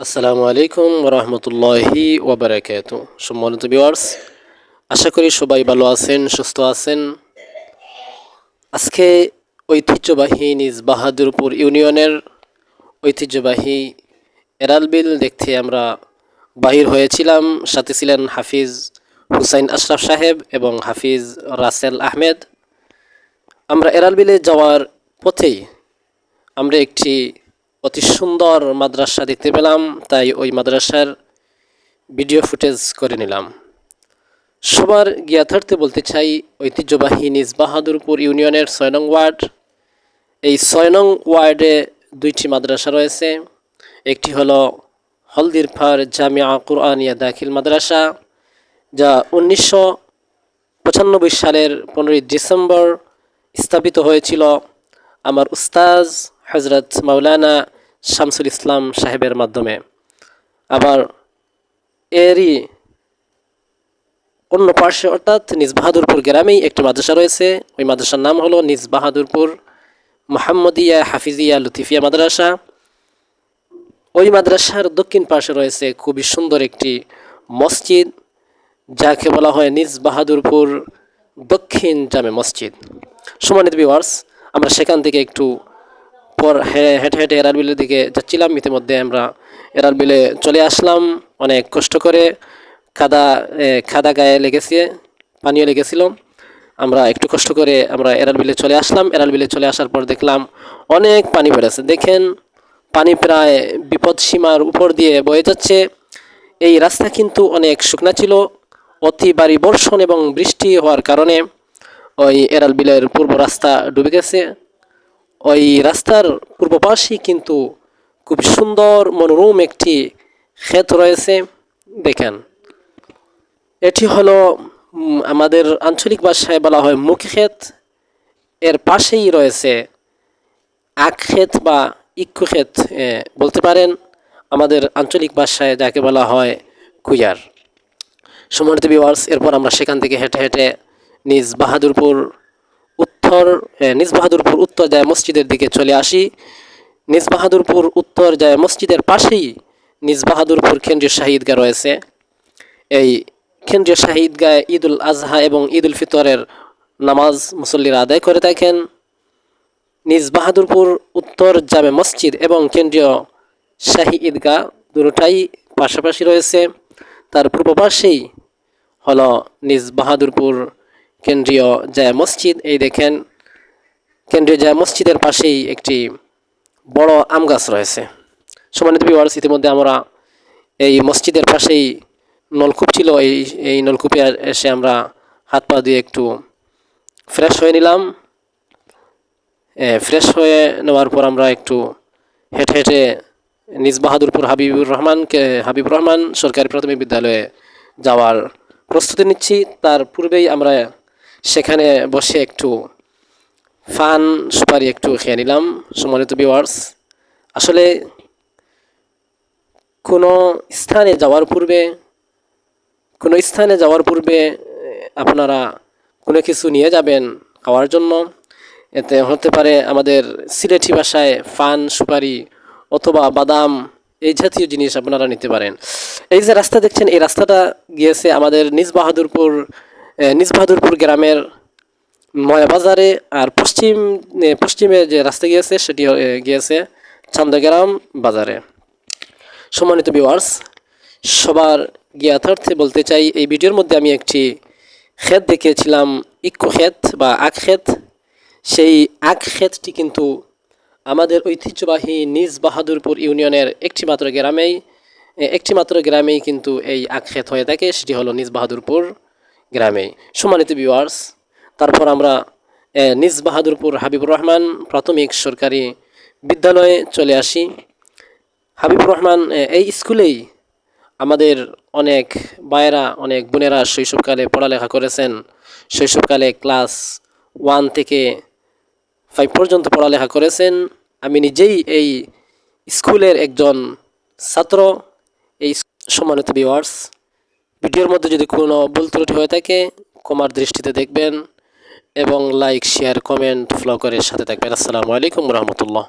আসসালামু আলাইকুম রহমতুল্লাহি ওবরাকাত। সম্মানিত ভিউয়ার্স আশা করি সবাই ভালো আছেন, সুস্থ আছেন। আজকে ঐতিহ্যবাহী নিজ বাহাদুরপুর ইউনিয়নের ঐতিহ্যবাহী এরাল বিল দেখতে আমরা বাহির হয়েছিলাম। সাথে ছিলেন হাফিজ হুসাইন আশরাফ সাহেব এবং হাফিজ রাসেল আহমেদ। আমরা এরাল বিলে যাওয়ার পথেই আমরা একটি অতি সুন্দর মাদ্রাসা দেখতে পেলাম, তাই ওই মাদ্রাসার ভিডিও ফুটেজ করে নিলাম। সবার জ্ঞাতার্থে বলতে চাই, ঐতিহ্যবাহী নিজ বাহাদুরপুর ইউনিয়নের ছয় নং ওয়ার্ড। এই ছয় নং ওয়ার্ডে দুইটি মাদ্রাসা রয়েছে। একটি হলো হলদিরফার জামিয়া কুরআনিয়া দাখিল মাদ্রাসা, যা উনিশশো পঁচানব্বই সালের পনেরোই ডিসেম্বর স্থাপিত হয়েছিল। আমার উস্তাজ হজরত মাওলানা শামসুল ইসলাম সাহেবের মাধ্যমে। আবার এরই অন্য পার্শ্বে অর্থাৎ নিজ বাহাদুরপুর গ্রামেই একটি মাদ্রাসা রয়েছে। ওই মাদ্রাসার নাম হলো নিজ বাহাদুরপুর মোহাম্মদিয়া হাফিজিয়া লুতিফিয়া মাদ্রাসা। ওই মাদ্রাসার দক্ষিণ পাশে রয়েছে খুবই সুন্দর একটি মসজিদ, যাকে বলা হয় নিজ বাহাদুরপুর দক্ষিণ জামে মসজিদ। সমানিত বিওয়ার্স আমরা সেখান থেকে একটু পর হেঁটে হেঁটে এরার বিলের দিকে যাচ্ছিলাম। ইতিমধ্যে আমরা এরার বিলে চলে আসলাম। অনেক কষ্ট করে কাদা খাদা গায়ে লেগেছে, পানীয় লেগেছিল। আমরা একটু কষ্ট করে আমরা এরাল বিলে চলে আসলাম। এরাল বিলে চলে আসার পর দেখলাম অনেক পানি বেড়েছে। দেখেন, পানি প্রায় বিপদ সীমার উপর দিয়ে বয়ে যাচ্ছে। এই রাস্তা কিন্তু অনেক শুকনা ছিল। অতি বাড়ি বর্ষণ এবং বৃষ্টি হওয়ার কারণে ওই এরাল বিলের পূর্ব রাস্তা ডুবে গেছে। ওই রাস্তার পূর্ব পাশেই কিন্তু খুব সুন্দর মনোরম একটি ক্ষেত রয়েছে, দেখেন। এটি হলো আমাদের আঞ্চলিক ভাষায় বলা হয় মুখ ক্ষেত। এর পাশেই রয়েছে আখ ক্ষেত বা ইক্ষু ক্ষেত বলতে পারেন। আমাদের আঞ্চলিক ভাষায় যাকে বলা হয় কুইয়ার সম্মানিত বিওয়ার্স এরপর আমরা সেখান থেকে হেঁটে হেঁটে নিজ বাহাদুরপুর উত্তর নিজ বাহাদুরপুর উত্তর যায় মসজিদের দিকে চলে আসি। নিজ বাহাদুরপুর উত্তর যায় মসজিদের পাশেই নিজ বাহাদুরপুর কেন্দ্রীয় শাহিদগা রয়েছে। এই কেন্দ্রীয় শাহিদগায় ঈদুল আজহা এবং ঈদুল ফিতরের নামাজ মুসল্লিরা আদায় করে থাকেন। নিজ বাহাদুরপুর উত্তর জামে মসজিদ এবং কেন্দ্রীয় শাহী ঈদগাহ দুটাই পাশাপাশি রয়েছে। তার পূর্ব পাশেই হলো নিজ বাহাদুরপুর কেন্দ্রীয় জায় মসজিদ, এই দেখেন কেন্দ্রীয় জায় মসজিদের পাশেই একটি বড় আম গাছ রয়েছে। সমানিত বিওয়ার্স ইতিমধ্যে আমরা এই মসজিদের পাশেই নলকূপ ছিল, এই এই নলকূপে এসে আমরা হাত পা দিয়ে একটু ফ্রেশ হয়ে নিলাম। ফ্রেশ হয়ে নেওয়ার পর আমরা একটু হেঁটে হেঁটে নিজ বাহাদুরপুর হাবিবুর রহমানকে, হাবিবুর রহমান সরকারি প্রাথমিক বিদ্যালয়ে যাওয়ার প্রস্তুতি নিচ্ছি। তার পূর্বেই আমরা সেখানে বসে একটু ফান, সুপারি একটু খেয়ে নিলাম, সম্মানিত বিওয়ার্স আসলে কোনো স্থানে যাওয়ার পূর্বে, কোনো স্থানে যাওয়ার পূর্বে আপনারা কোনো কিছু নিয়ে যাবেন খাওয়ার জন্য। এতে হতে পারে আমাদের সিলেটি ভাষায় ফান, সুপারি অথবা বাদাম, এই জাতীয় জিনিস আপনারা নিতে পারেন। এই যে রাস্তা দেখছেন, এই রাস্তাটা গিয়েছে আমাদের নিজ বাহাদুরপুর নিজ বাহাদুরপুর গ্রামের নয়াবাজারে আর পশ্চিম পশ্চিমে যে রাস্তা গিয়েছে, সেটি গিয়েছে চান্দগ্রাম বাজারে। সম্মানিত বিওয়ার্স সবার জ্ঞাতার্থে বলতে চাই, এই ভিডিওর মধ্যে আমি একটি ক্ষেত দেখিয়েছিলাম, ইক্কু ক্ষেত বা আখ ক্ষেত। সেই আখ ক্ষেতটি কিন্তু আমাদের ঐতিহ্যবাহী নিজ বাহাদুরপুর ইউনিয়নের একটি মাত্র গ্রামেই একটি মাত্র গ্রামেই কিন্তু এই আখ ক্ষেত হয়ে থাকে, সেটি হলো নিজ বাহাদুরপুর। গ্রামেই সম্মানিত ভিউয়ার্স তারপর আমরা নিজ বাহাদুরপুর হাবিবুর রহমান প্রাথমিক সরকারি বিদ্যালয়ে চলে আসি। হাবিবুর রহমান এই স্কুলেই আমাদের অনেক বায়েরা অনেক বোনেরা শৈশবকালে পড়ালেখা করেছেন। শৈশবকালে ক্লাস ওয়ান থেকে ফাইভ পর্যন্ত পড়ালেখা করেছেন। আমি নিজেই এই স্কুলের একজন ছাত্র। এই সম্মানিত ভিওয়ার্স ভিডিওর মধ্যে যদি কোনো ভুল ত্রুটি হয়ে থাকে কমার দৃষ্টিতে দেখবেন এবং লাইক শেয়ার কমেন্ট ফলো করে সাথে থাকবেন। আসসালামু আলাইকুম রহমতুল্লাহ।